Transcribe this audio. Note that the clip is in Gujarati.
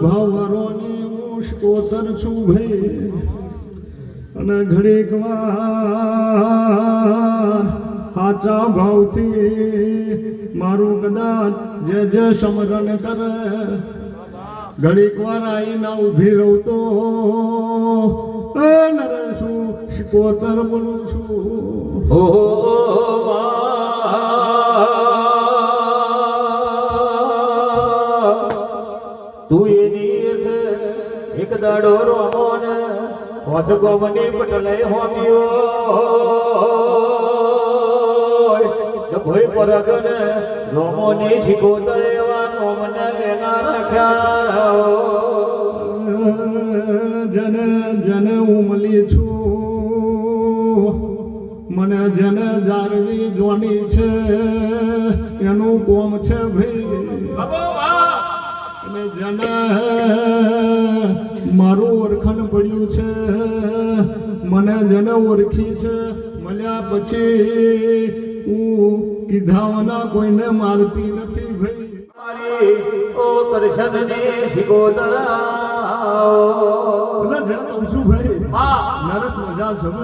ભાવરોની હું સ્તોતર છું અને ઘડીક વાર સાચા ભાવથી મારું કદાચ જે જે સમરણ કરે. ઘડીક વાર આવીને ઊભી રહું તો નરે નરેશું શિકોતર બોલું છું? હો એક દાડો રોમોને પોચ ગોમની પટલે હોમ્યો. ભોય પરગને રોમોની શીખો એવા નોમને લેના રાખ્યા જન જન ઉમલી છું. મને જન જારવી જોની છે. એનું કોમ છે ભાઈ. અને જેને પડ્યું છે. મને જેને ઓળખી છે મળ્યા પછી હું કીધાઓના કોઈને મારતી નથી ભાઈ. મારી ઓ કરશનની શિકોતરા એટલે જે કહું છું ભાઈ હા. નરસ મજા છે